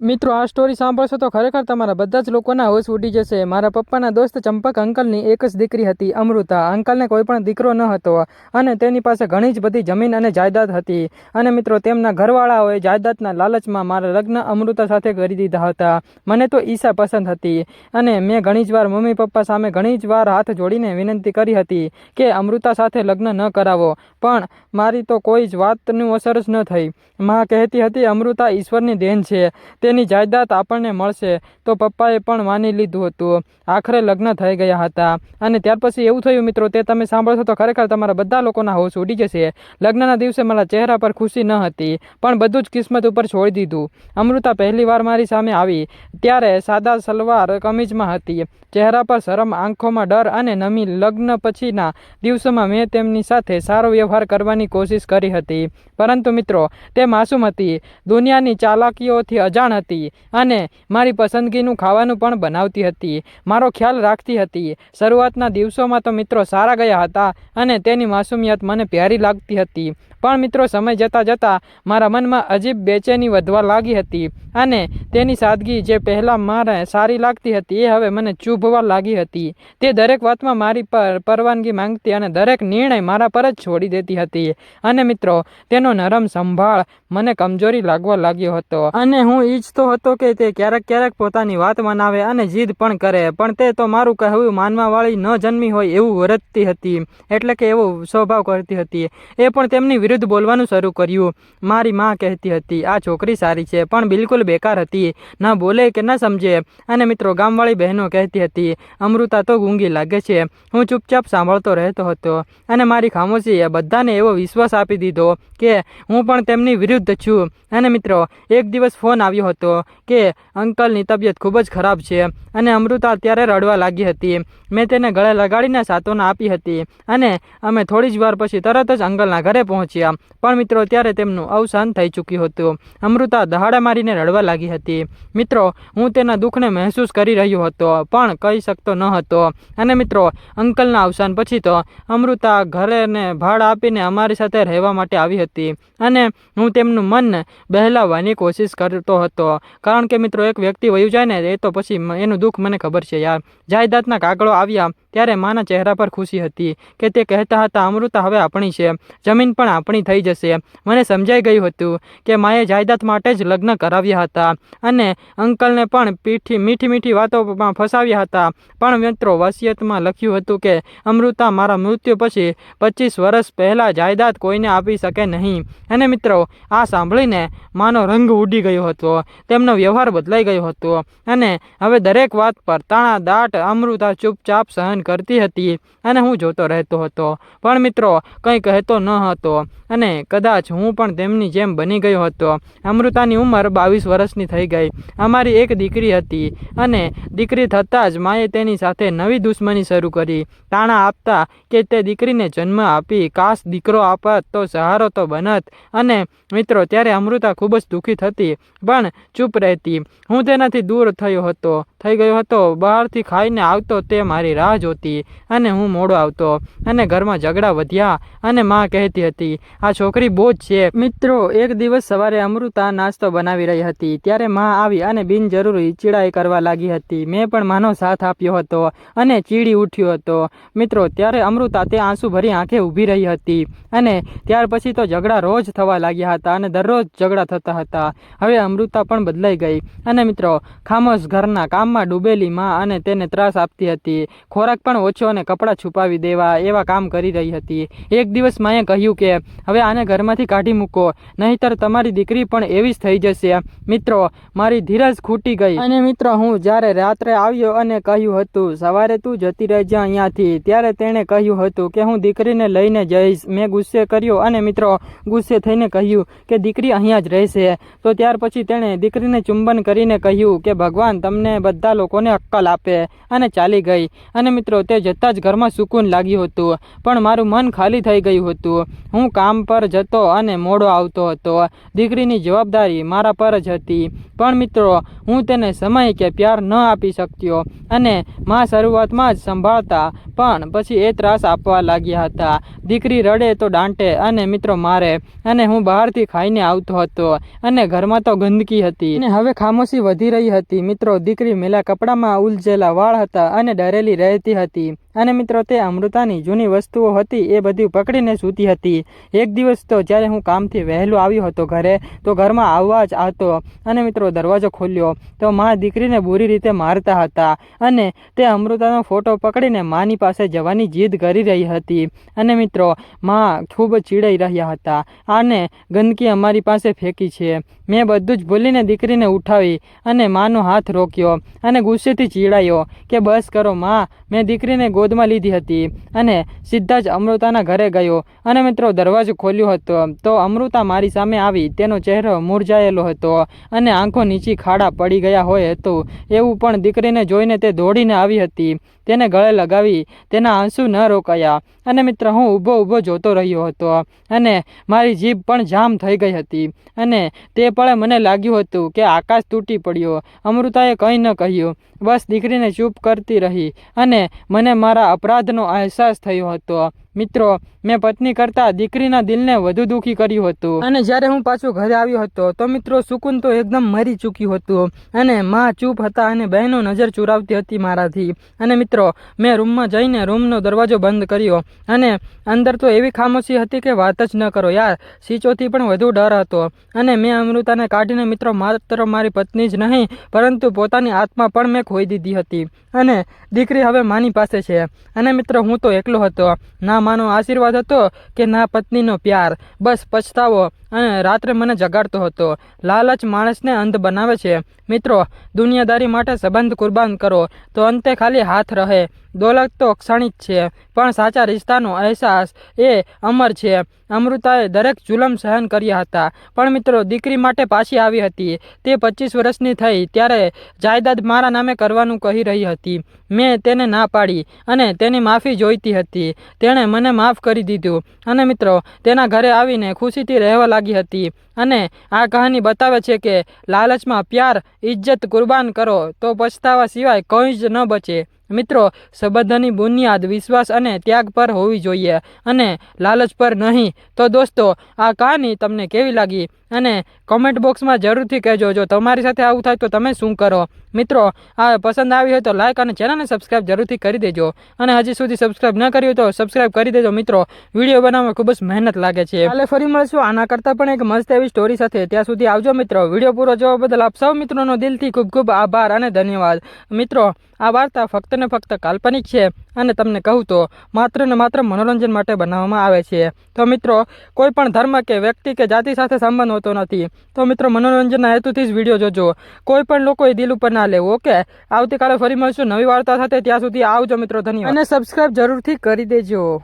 મિત્રો, આ સ્ટોરી સાંભળશો તો ખરેખર તમારા બધા જ લોકોના હોશ ઉડી જશે. મારા પપ્પાના દોસ્ત ચંપક અંકલની એક જ દીકરી હતી, અમૃતા. અંકલને કોઈ પણ દીકરો ન હતો અને તેની પાસે ઘણી જ બધી જમીન અને જાયદાદ હતી. અને મિત્રો, તેમના ઘરવાળાઓએ જાયદાદના લાલચમાં મારા લગ્ન અમૃતા સાથે કરી દીધા હતા. મને તો ઈશા પસંદ હતી અને મેં ઘણી જ વાર મમ્મી પપ્પા સામે ઘણી જ વાર હાથ જોડીને વિનંતી કરી હતી કે અમૃતા સાથે લગ્ન ન કરાવો, પણ મારી તો કોઈ જ વાતનું અસર જ ન થઈ. માં કહેતી હતી, અમૃતા ઈશ્વરની દેન છે. તેની જાયદાદ આપણને મળશે. તો પપ્પાએ પણ માની લીધું હતું. આખરે લગ્ન થઈ ગયા હતા. અને ત્યાર પછી એવું થયું મિત્રો, તે તમે સાંભળશો તો ખરેખર તમારા બધા લોકોના હોશ ઉડી જશે. લગ્નના દિવસે મારા ચહેરા પર ખુશી ન હતી, પણ બધું જ કિસ્મત ઉપર છોડી દીધું. અમૃતા પહેલી વાર મારી સામે આવી, ત્યારે સાદા સલવાર કમીજમાં હતી. ચહેરા પર શરમ, આંખોમાં ડર અને નમી લગ્ન પછીના દિવસોમાં મેં તેમની સાથે સારો વ્યવહાર કરવાની કોશિશ કરી હતી. પરંતુ મિત્રો, તે માસૂમ હતી. દુનિયાની ચાલાકીઓથી અજાણ હતી અને મારી પસંદગીનું ખાવાનું પણ બનાવતી હતી. મારો ખ્યાલ રાખતી હતી. શરૂઆતના દિવસોમાં તો મિત્રો સારા ગયા હતા અને તેની માસૂમિયત મને પ્યારી લાગતી હતી. પણ મિત્રો સમય જતાં જતાં મારા મનમાં અજીબ બેચેની વધવા લાગી હતી અને તેની સાદગી જે પહેલાં મારે સારી લાગતી હતી એ હવે મને ચૂભવા લાગી હતી. તે દરેક વાતમાં મારી પર પરવાનગી માંગતી અને દરેક નિર્ણય મારા પર જ છોડી દેતી હતી. અને મિત્રો, તેનો નરમ સંભાળ મને કમજોરી લાગવા લાગ્યો હતો. અને હું ઈચ્છતો હતો કે તે ક્યારેક ક્યારેક પોતાની વાત મનાવે અને જીદ પણ કરે, પણ તે તો મારું કહેવું માનવાવાળી ન જન્મી હોય એવું વર્તતી હતી, એટલે કે એવો સ્વભાવ કરતી હતી. એ પણ તેમની વિરુદ્ધ બોલવાનું શરૂ કર્યું. મારી માં કહેતી હતી, આ છોકરી સારી છે, પણ બિલકુલ બેકાર હતી. ન બોલે કે ન સમજે. અને મિત્રો, ગામવાળી બહેનો કહેતી હતી, અમૃતા તો ગૂંગી લાગે છે. હું ચૂપચાપ સાંભળતો રહેતો હતો. અને મારી ખામોશીએ બધાને એવો વિશ્વાસ આપી દીધો કે હું પણ તેમની વિરુદ્ધ છું. અને મિત્રો, એક દિવસ ફોન આવ્યો હતો કે, અંકલની તબિયત ખૂબ જ ખરાબ છે. અને અમૃતા અત્યારે રડવા લાગી હતી. મેં તેને ગળે લગાડીને સાતોના આપી હતી. અને અમે થોડી જ વાર પછી તરત જ અંકલના ઘરે પહોંચ્યા. પણ મિત્રો, ત્યારે તેમનું અવસાન થઈ ચૂક્યું હતું. અમૃતા દહાડા મારીને રડવા લાગી હતી. મિત્રો, હું તેના દુઃખને મહેસૂસ કરી રહ્યો હતો, પણ કહી શકતો ન હતો. અને મિત્રો, અંકલના અવસાન પછી તો અમૃતા ઘરેને ભાડ આપીને અમારી સાથે રહેવા માટે આવી હતી. અને હું તેમનું મન બહેલાવવાની કોશિશ કરતો હતો. કારણ કે મિત્રો, એક વ્યક્તિ વયું જાય ને, એ તો પછી એનું દુઃખ મને ખબર છે યાર. જાયદાદના કાગળો આવ્યા ત્યારે માના ચહેરા પર ખુશી હતી કે તે કહેતા હતા, અમૃતા હવે આપણી છે. જમીન પણ આપણી થઈ જશે. મને સમજાઈ ગયું હતું કે માએ જાયદાદ માટે જ લગ્ન કરાવ્યા હતા અને અંકલને પણ પીઠી મીઠી મીઠી વાતોમાં ફસાવ્યા હતા. પણ મિત્રો, વસિયતમાં લખ્યું હતું કે, અમૃતા મારા મૃત્યુ પછી પચીસ વર્ષ પહેલાં જાયદાદ કોઈને આપી શકે નહીં. અને મિત્રો, આ સાંભળીને માનો રંગ ઉડી ગયો હતો. તેમનો વ્યવહાર બદલાઈ ગયો હતો. અને હવે દરેક વાત પર તાણા, દાટ, અમૃતા ચૂપચાપ સહન કરતી હતી અને હું જોતો રહેતો હતો. પણ મિત્રો, કંઈ કહેતો ન હતો. અને કદાચ હું પણ તેમની જેમ બની ગયો હતો. અમૃતાની ઉંમર બાવીસ વર્ષની થઈ ગઈ. અમારી એક દીકરી હતી અને દીકરી થતાં જ માએ તેની સાથે નવી દુશ્મની શરૂ કરી. તાણા આપતા કે તે દીકરીને જન્મ આપી કાશ દીકરો આપત તો સહારો તો બનત. અને મિત્રો, ત્યારે અમૃતા ખૂબ જ દુઃખી થતી, પણ ચૂપ રહેતી. હું તેનાથી દૂર થયો હતો. થઈ ગયો હતો. બહારથી ખાઈને આવતો તે મારી રાહ જોતી અને હું મોડો આવતો. અને ઘરમાં ઝઘડા વધ્યા અને માં કહેતી હતી આ છોકરી બોજ છે. મિત્રો, એક દિવસ સવારે અમૃતા નાસ્તો બનાવી રહી હતી. ત્યારે માં આવી અને બિનજરૂરી ચીડાઈ કરવા લાગી હતી. મેં પણ માનો સાથ આપ્યો હતો અને ચીડી ઉઠ્યો હતો. મિત્રો, ત્યારે અમૃતા તે આંસુ ભરી આંખે ઊભી રહી હતી અને ત્યાર પછી તો ઝઘડા રોજ થવા લાગ્યા હતા અને દરરોજ ઝઘડા થતા હતા. હવે અમૃતા પણ બદલાઈ ગઈ અને મિત્રો, ખામોશ ઘરના કામમાં ડૂબેલી માં અને તેને ત્રાસ આપતી હતી. ખોરાક પણ ઓછો અને કપડાં છુપાવી દેવા એવા કામ કરી રહી હતી. એક દિવસ માએ કહ્યું કે હવે આને ઘરમાંથી કાઢી મૂકો. નહીંતર તમારી દીકરી પણ એવી જ થઈ જશે. મિત્રો, મારી ધીરજ ખૂટી ગઈ. અને મિત્રો, હું જ્યારે રાત્રે આવ્યો અને કહ્યું હતું, સવારે તું જતી રહેજે અહીંયાથી. ત્યારે તેણે કહ્યું હતું કે, હું દીકરીને લઈને જઈશ. મેં ગુસ્સે કર્યો અને મિત્રો, ગુસ્સે થઈને કહ્યું કે, દીકરી અહીંયા જ રહેશે. તો ત્યાર પછી તેણે દીકરીને ચુંબન કરીને કહ્યું કે, ભગવાન, તમને બધા લોકોને અક્કલ આપે. અને ચાલી ગઈ. અને મિત્રો, તે જતાં જ ઘરમાં સુકૂન લાગ્યું હતું. પણ મારું મન ખાલી થઈ ગયું હતું. હું કામ કામ પર જતો અને મોડો આવતો હતો. દીકરીની જવાબદારી મારા પર જ હતી. પણ મિત્રો, હું તેને સમય કે પ્યાર ન આપી શક્યો અને મા શરૂઆતમાં જ સંભાળતા પણ પછી એ ત્રાસ આપવા લાગ્યા હતા. દીકરી રડે તો દાંટે અને મિત્રો મારે અને હું બહારથી ખાઈને આવતો હતો અને ઘરમાં તો ગંદકી હતી. અને હવે ખામોશી વધી રહી હતી. મિત્રો, દીકરી મેલા કપડામાં ઉલજેલા વાળ હતા અને ડરેલી રહેતી હતી. અને મિત્રો, તે અમૃતાની જૂની વસ્તુઓ હતી એ બધી પકડીને સૂતી હતી. એક દિવસ તો જ્યારે હું કામથી વહેલો આવ્યો હતો ઘરે, તો ઘરમાં આવવા જ આવતો અને મિત્રો દરવાજો ખોલ્યો. તો મા દીકરીને બુરી રીતે મારતા હતા અને તે અમૃતાનો ફોટો પકડીને માની પાસે જવાની જીદ કરી રહી હતી. અને મિત્રો, મા ખૂબ ચીડાઈ રહ્યા હતા. અને ગંદકી અમારી પાસે ફેંકી છે. મેં બધું જ ભૂલીને દીકરીને ઉઠાવી અને માનો હાથ રોક્યો અને ગુસ્સેથી ચીડાયો કે બસ કરો મા, મેં દીકરીને ગોદમાં લીધી હતી અને સીધા જ અમૃતાના ઘરે ગયો. અને મિત્રો, દરવાજો ખોલ્યો હતો. તો અમૃતા મારી સામે આવી. તેનો ચહેરો મુરઝાયેલો હતો અને આંખો નીચી ખાડા પડી ગયા હોય હતું એવું પણ દીકરીને જોઈને તે દોડીને આવી હતી. તેને ગળે લગાવી તેના આંસુ ન રોકાયા. અને મિત્ર, હું ઊભો ઊભો જોતો રહ્યો હતો અને મારી જીભ પણ જામ થઈ ગઈ હતી. અને તે પળે મને લાગ્યું હતું કે આકાશ તૂટી પડ્યો. અમૃતાએ કંઈ ન કહ્યું. બસ દીકરીને ચૂપ કરતી રહી અને મને મારા અપરાધનો અહેસાસ થયો હતો. મિત્રો, મેં પત્ની કરતાં દીકરીના દિલને વધુ દુઃખી કર્યું હતું. અને જ્યારે હું પાછો ઘરે આવ્યો હતો, તો મિત્રો, સુકુન તો એકદમ મરી ચૂક્યું હતું. અને માં ચૂપ હતા અને બહેનો નજર ચુરાવતી હતી મારાથી. અને મિત્રો, મેં રૂમમાં જઈને રૂમનો દરવાજો બંધ કર્યો. અને અંદર તો એવી ખામોશી હતી કે વાત જ ન કરો યાર, સીચોથી પણ વધુ ડર હતો. અને મેં અમૃતાને કાઢીને મિત્રો, માત્ર મારી પત્ની જ નહીં, પરંતુ પોતાની આત્મા પણ મેં ખોઈ દીધી હતી. અને દીકરી હવે માની પાસે છે. અને મિત્રો, હું તો એકલો હતો. ના માનો આશીર્વાદ હતો કે ના પત્નીનો પ્યાર. બસ પછતાવો અને રાત્રે મને જગાડતો હતો. લાલચ માણસને અંધ બનાવે છે. મિત્રો, દુનિયાદારી માટે સંબંધ કુરબાન કરો. તો અંતે ખાલી હાથ રહે. દોલત તો ક્ષણિક છે, પણ સાચા રિશ્તાનો અહેસાસ એ અમર છે. અમૃતાએ દરેક જુલમ સહન કર્યા હતા, પણ મિત્રો, દીકરી માટે પાછી આવી હતી. તે પચીસ વર્ષની થઈ ત્યારે જાયદાદ મારા નામે કરવાનું કહી રહી હતી. મેં તેને ના પાડી અને તેની માફી જોઈતી હતી. તેણે મને માફ કરી દીધું. અને મિત્રો, તેના ઘરે આવીને ખુશીથી રહેવા લાગી હતી. અને આ કહાની બતાવે છે કે લાલચમાં પ્યાર ઇજ્જત કુરબાન કરો તો પછતાવા સિવાય કંઈ જ ન બચે. મિત્રો, સંબંધની બુનિયાદ વિશ્વાસ અને ત્યાગ પર હોવી જોઈએ અને લાલચ પર નહીં. તો દોસ્તો, આ કહાની તમને કેવી લાગી? અને કોમેન્ટ બોક્સમાં જરૂરથી કહેજો. જો તમારી સાથે આવું થાય તો તમે શું કરો? મિત્રો, આ પસંદ આવી હોય તો લાઇક અને ચેનલને સબસ્ક્રાઇબ જરૂરથી કરી દેજો. અને હજી સુધી સબસ્ક્રાઇબ ન કર્યું તો સબસ્ક્રાઇબ કરી દેજો મિત્રો. વીડિયો બનાવવામાં ખૂબ જ મહેનત લાગે છે. એટલે ફરી મળશું. આના કરતાં પણ એક મસ્ત એવી સ્ટોરી સાથે. ત્યાં સુધી આવજો મિત્રો. વીડિયો પૂરો જોવા બદલ આપ સૌ મિત્રોનો દિલથી ખૂબ ખૂબ આભાર અને ધન્યવાદ. મિત્રો, આ વાર્તા ફક્ત ને ફક્ત કાલ્પનિક છે. અને તમને કહું તો માત્ર ને માત્ર મનોરંજન માટે બનાવવામાં આવે છે. તો મિત્રો, કોઈ પણ ધર્મ કે વ્યક્તિ કે જાતિ સાથે સંબંધ હોતો નથી, તો મિત્રો મનોરંજનના હેતુથી જ વીડિયો જોજો. કોઈ પણ લોકોએ દિલ ઉપર ના લેવું, ઓકે? આવતીકાલે ફરી મળશું નવી વાર્તા સાથે. ત્યાં સુધી આવજો મિત્રો, ધન્યવાદ. અને સબસ્ક્રાઇબ જરૂરથી કરી દેજો.